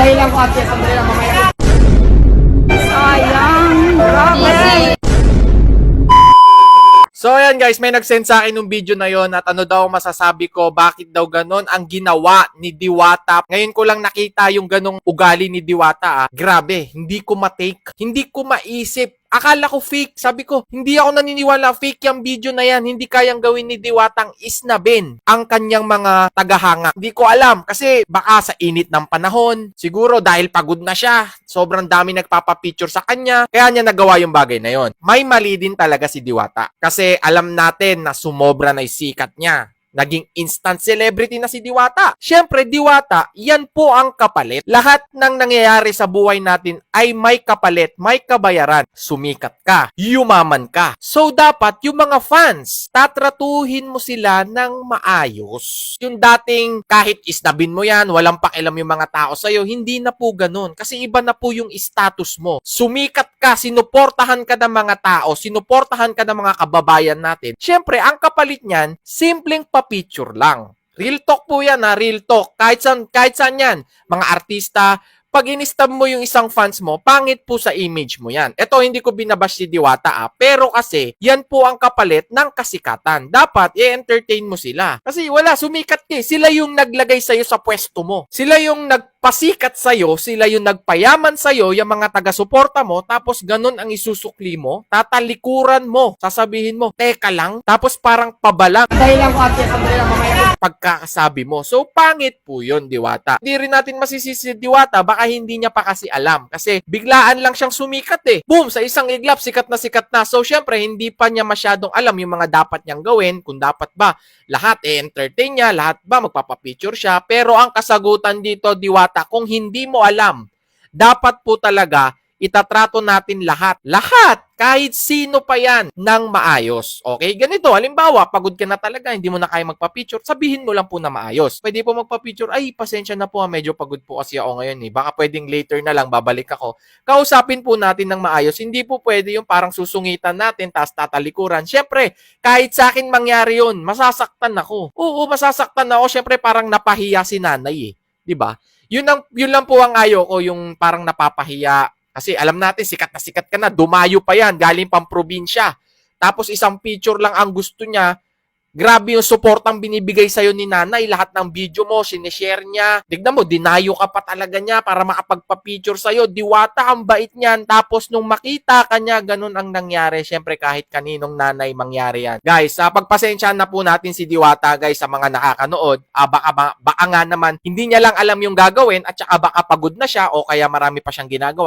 dahilan ko at sandali lang mamaya. Sayang. Grabe. So ayan guys, may nag-send sa akin ng video na yon at ano daw masasabi ko, bakit daw ganon ang ginawa ni Diwata. Ngayon ko lang nakita yung ganong ugali ni Diwata ah. Grabe, hindi ko matake, hindi ko maisip. Akala ko fake. Sabi ko, hindi ako naniniwala fake yung video na yan. Hindi kayang gawin ni Diwatang isnabin ang kanyang mga tagahanga. Hindi ko alam kasi baka sa init ng panahon. Siguro dahil pagod na siya. Sobrang dami nagpapapicture sa kanya. Kaya niya nagawa yung bagay na yon. May mali din talaga si Diwata. Kasi alam natin na sumobra na yung sikat niya naging instant celebrity na si Diwata. Siyempre, Diwata, yan po ang kapalit. Lahat ng nangyayari sa buhay natin ay may kapalit, may kabayaran. Sumikat ka, yumaman ka. So, dapat yung mga fans, tatratuhin mo sila ng maayos. Yung dating kahit isnabin mo yan, walang pakialam yung mga tao sa'yo, hindi na po ganun. Kasi iba na po yung status mo. Sumikat ka, sinuportahan ka ng mga tao, sinuportahan ka ng mga kababayan natin. Siyempre, ang kapalit niyan, simpleng pa-picture lang. Real talk po yan ha, real talk. Kahit saan, kahit saan yan. Mga artista, pag inistab mo yung isang fans mo, pangit po sa image mo yan. Ito, hindi ko binabash si Diwata ah, pero kasi yan po ang kapalit ng kasikatan. Dapat i-entertain mo sila. Kasi wala, sumikat ka eh. Sila yung naglagay sa'yo sa pwesto mo. Sila yung nagpasikat sa'yo, sila yung nagpayaman sa'yo, yung mga taga-suporta mo, tapos ganun ang isusukli mo, tatalikuran mo, sasabihin mo, teka lang, tapos parang pabalang Dahilan ko at lang mamaya. Pagkakasabi mo. So, pangit po yun, Diwata. Hindi rin natin masisisi si Diwata, baka hindi niya pa kasi alam. Kasi biglaan lang siyang sumikat eh. Boom! Sa isang iglap, sikat na sikat na. So, syempre, hindi pa niya masyadong alam yung mga dapat niyang gawin, kung dapat ba lahat i-entertain niya, lahat ba magpapapicture siya. Pero ang kasagutan dito, Diwata, kung hindi mo alam, dapat po talaga itatrato natin lahat. Lahat! Kahit sino pa yan ng maayos. Okay? Ganito, halimbawa, pagod ka na talaga, hindi mo na kaya magpa-picture, sabihin mo lang po na maayos. Pwede po magpa-picture, ay, pasensya na po, ah, medyo pagod po kasi ako ngayon eh. Baka pwedeng later na lang, babalik ako. Kausapin po natin ng maayos. Hindi po pwede yung parang susungitan natin, tapos tatalikuran. Siyempre, kahit sa akin mangyari yun, masasaktan ako. Oo, masasaktan ako. Siyempre, parang napahiya si nanay eh. 'Di ba? Yun, ang, yun lang po ang ayo ko, yung parang napapahiya. Kasi alam natin, sikat na sikat ka na, dumayo pa yan, galing pang probinsya. Tapos isang picture lang ang gusto niya, Grabe yung supportang binibigay sa'yo ni nanay. Lahat ng video mo, sinishare niya. Tignan mo, dinayo ka pa talaga niya para makapagpa-picture sa'yo. Diwata, ang bait niyan. Tapos nung makita ka niya, ganun ang nangyari. Siyempre, kahit kaninong nanay mangyari yan. Guys, uh, pagpasensyahan na po natin si Diwata, guys, sa mga nakakanood. Ah, baka, ba- baka nga naman, hindi niya lang alam yung gagawin at saka baka pagod na siya o kaya marami pa siyang ginagawa.